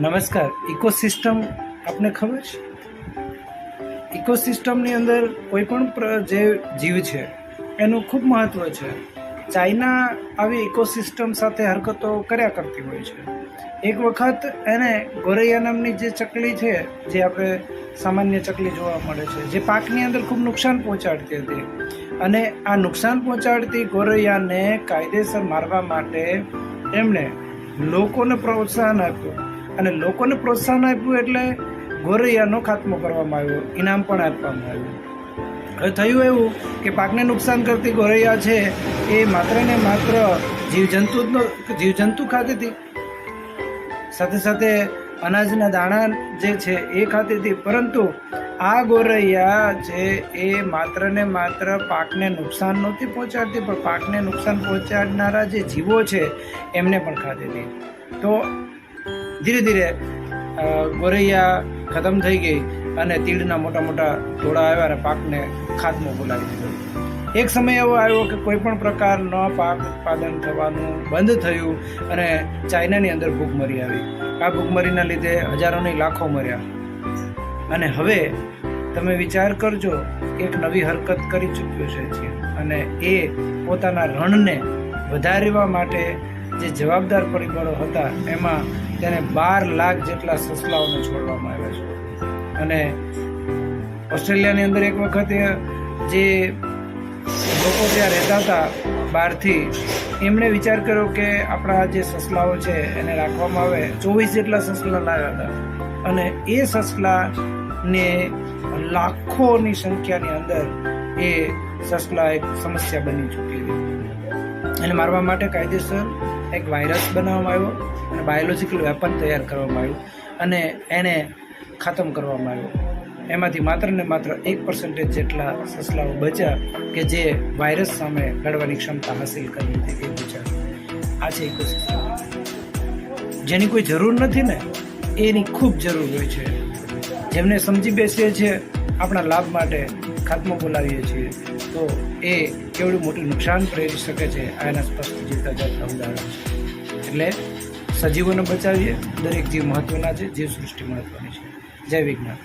નમસ્કાર ઇકોસિસ્ટમ આપને ખબર છે? ઇકોસિસ્ટમની અંદર કોઈ પણ જે જીવ છે, એનું ખૂબ મહત્વ છે. ચાઇના આવી ઇકોસિસ્ટમ સાથે હરકતો કર્યા કરતી હોય છે. એક વખત એને ગોરૈયા નામની જે ચકલી છે, જે આપણે સામાન્ય ચકલી જોવા મળે છે, જે પાકની અંદર ખૂબ નુકસાન પહોંચાડતી હતી. અને આ નુકસાન પહોંચાડતી ગોરૈયાને કાયદેસર મારવા માટે એમણે લોકોને પ્રોત્સાહન આપ્યું. અને લોકોને પ્રોત્સાહન આપ્યું એટલે ગોરૈયાનો ખાત્મો કરવામાં આવ્યો, ઇનામ પણ આપવામાં આવ્યું. હવે થયું એવું કે પાકને નુકસાન કરતી ગોરૈયા છે એ માત્ર ને માત્ર જીવજંતુ જીવજંતુ ખાતી હતી. સાથે સાથે અનાજના દાણા જે છે એ ખાતી હતી, પરંતુ આ ગોરૈયા છે એ માત્ર ને માત્ર પાકને નુકસાન નહોતી પહોંચાડતી, પણ પાકને નુકસાન પહોંચાડનારા જે જીવો છે, એમને પણ હતી. તો ધીરે ધીરે ગોરૈયા ખતમ થઈ ગઈ અને તીડના મોટા મોટા ટોળા આવ્યા અને પાકને ખાતમો બોલાવી દીધો. એક સમય એવો આવ્યો કે કોઈ પણ પ્રકારનો પાક ઉત્પાદન થવાનું બંધ થયું અને ચાઇનાની અંદર ભૂખમરી આવી. આ ભૂખમરીના લીધે હજારોની લાખો મર્યા. અને હવે તમે વિચાર કરજો, એક નવી હરકત કરી ચૂક્યો છે અને એ પોતાના રણને વધારવા માટે જે જવાબદાર પરિબળો હતા, એમાં તેને બાર લાખ જેટલા સસલાઓને છોડવામાં આવ્યા છે. અને ઓસ્ટ્રેલિયાની અંદર એક વખત જે લોકો ત્યાં રહેતા હતા બહારથી, એમણે વિચાર કર્યો કે આપણા જે સસલાઓ છે એને રાખવામાં આવે. ચોવીસ જેટલા સસલા લાવ્યા હતા. અને એ સસલાને લાખોની સંખ્યાની અંદર એ સસલા એક સમસ્યા બની ચૂકી એને મારવા માટે કાયદેસર એક વાયરસ બનાવવામાં આવ્યો અને બાયોલોજિકલ વેપન તૈયાર કરવામાં આવ્યું અને એને ખતમ કરવામાં આવ્યો. એમાંથી માત્ર ને માત્ર એક પર્સન્ટેજ જેટલા સસલાઓ બચ્યા કે જે વાયરસ સામે લડવાની ક્ષમતા હાસિલ કરી હતી. એ બચ્યા. આ છે ઇકોસિસ્ટમ જેની કોઈ જરૂર નથી ને એની ખૂબ જરૂર હોય છે. જેમને સમજી બેસીએ છીએ, આપણા લાભ માટે ખાતમો બોલાવીએ છીએ. તો એ કેવડું મોટું નુકસાન પ્રેરી શકે છે, આ એના સ્પષ્ટ જીવતા જાતના ઉદાહરણ છે. એટલે સજીવોને બચાવીએ, દરેક જીવ મહત્વના છે, જીવ સૃષ્ટિ મહત્વની છે. જય વિજ્ઞાન.